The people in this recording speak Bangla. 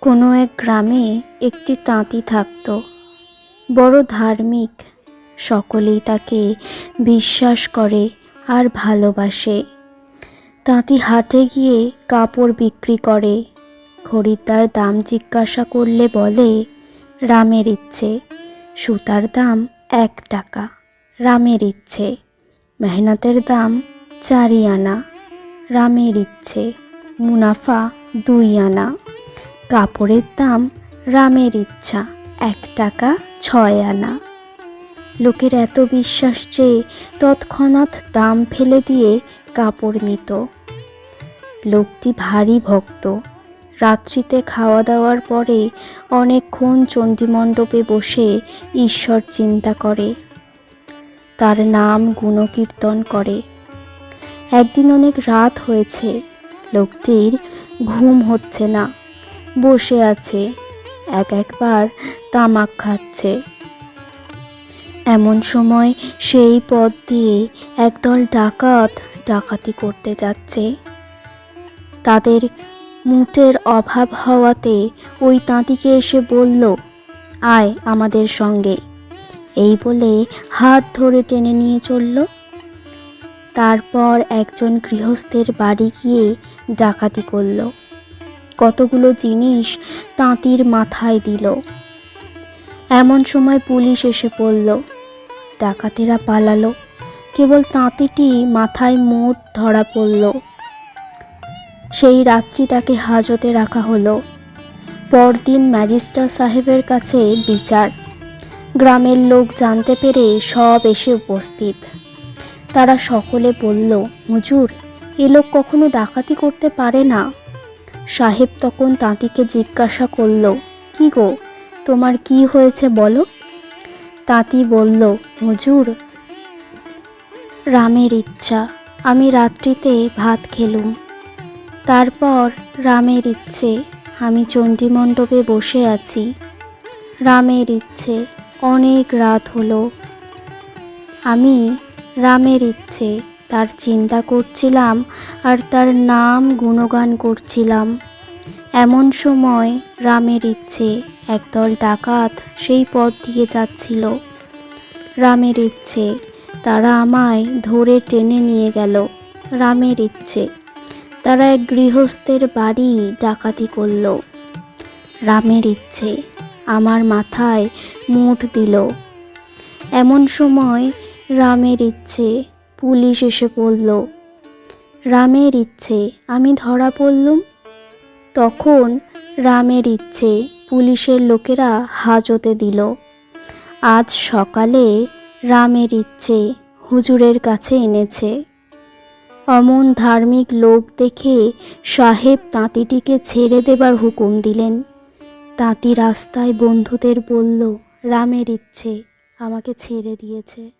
কোনো এক গ্রামে একটি তাঁতি থাকত। বড় ধার্মিক, সকলেই তাকে বিশ্বাস করে আর ভালোবাসে। তাঁতি হাটে গিয়ে কাপড় বিক্রি করে। খরিদ্দার দাম জিজ্ঞাসা করলে বলে, রামের ইচ্ছে। সুতার দাম এক টাকা, রামের ইচ্ছে। মেহনতের দাম চারি আনা, রামের ইচ্ছে। মুনাফা দুই আনা। কাপড়ের দাম রামের ইচ্ছা, এক টাকা ছয় আনা। লোকের এত বিশ্বাস যে তৎক্ষণাৎ দাম ফেলে দিয়ে কাপড় নিত। লোকটি ভারী ভক্ত। রাত্রিতে খাওয়া দাওয়ার পরে অনেকক্ষণ চণ্ডীমণ্ডপে বসে ঈশ্বর চিন্তা করে। তার নাম গুণকীর্তন করে। একদিন অনেক রাত হয়েছে। লোকটির ঘুম হচ্ছে না। বসে আছে, এক একবার তামাক খাচ্ছে। এমন সময় সেই পথ দিয়ে একদল ডাকাত ডাকাতি করতে যাচ্ছে। তাদের মুটের অভাব হওয়াতে ওই তাঁতিকে এসে বলল, আয় আমাদের সঙ্গে। এই বলে হাত ধরে টেনে নিয়ে চলল। তারপর একজন গৃহস্থের বাড়ি গিয়ে ডাকাতি করল। কতগুলো জিনিস তাঁতির মাথায় দিল। এমন সময় পুলিশ এসে পড়ল। ডাকাতেরা পালালো। কেবল তাঁতিটি মাথায় মোট ধরা পড়ল। সেই রাত্রি তাকে হাজতে রাখা হলো। পরদিন ম্যাজিস্ট্রেট সাহেবের কাছে বিচার। গ্রামের লোক জানতে পেরে সব এসে উপস্থিত। তারা সকলে বলল, হুজুর, এ লোক কখনো ডাকাতি করতে পারে না? সাহেব তখন তাঁতিকে জিজ্ঞাসা করল, কি গো, তোমার কি হয়েছে বলো? তাঁতি বলল, হুজুর, রামের ইচ্ছা, আমি রাত্রিতে ভাত খেলুম। তারপর রামের ইচ্ছে, আমি চণ্ডীমণ্ডপে বসে আছি। রামের ইচ্ছে, অনেক রাত হলো। আমি রামের ইচ্ছে, তার চিন্তা করছিলাম আর তার নাম গুণগান করছিলাম। এমন সময় রামের ইচ্ছে, একদল ডাকাত সেই পথ দিয়ে যাচ্ছিল। রামের ইচ্ছে, তারা আমায় ধরে টেনে নিয়ে গেল। রামের ইচ্ছে, তারা এক গৃহস্থের বাড়ি ডাকাতি করল। রামের ইচ্ছে, আমার মাথায় মুঠ দিল। এমন সময় রামের ইচ্ছে, পুলিশ এসে পড়ল। রামের ইচ্ছে, আমি ধরা পড়লুম? তখন রামের ইচ্ছে পুলিশের লোকেরা হাজতে দিল। আজ সকালে রামের ইচ্ছে হুজুরের কাছে এনেছে। অমন ধার্মিক লোক দেখে সাহেব তাঁতিটিকে ছেড়ে দেবার হুকুম দিলেন। তাঁতি রাস্তায় বন্ধুদের বলল, রামের ইচ্ছে আমাকে ছেড়ে দিয়েছে।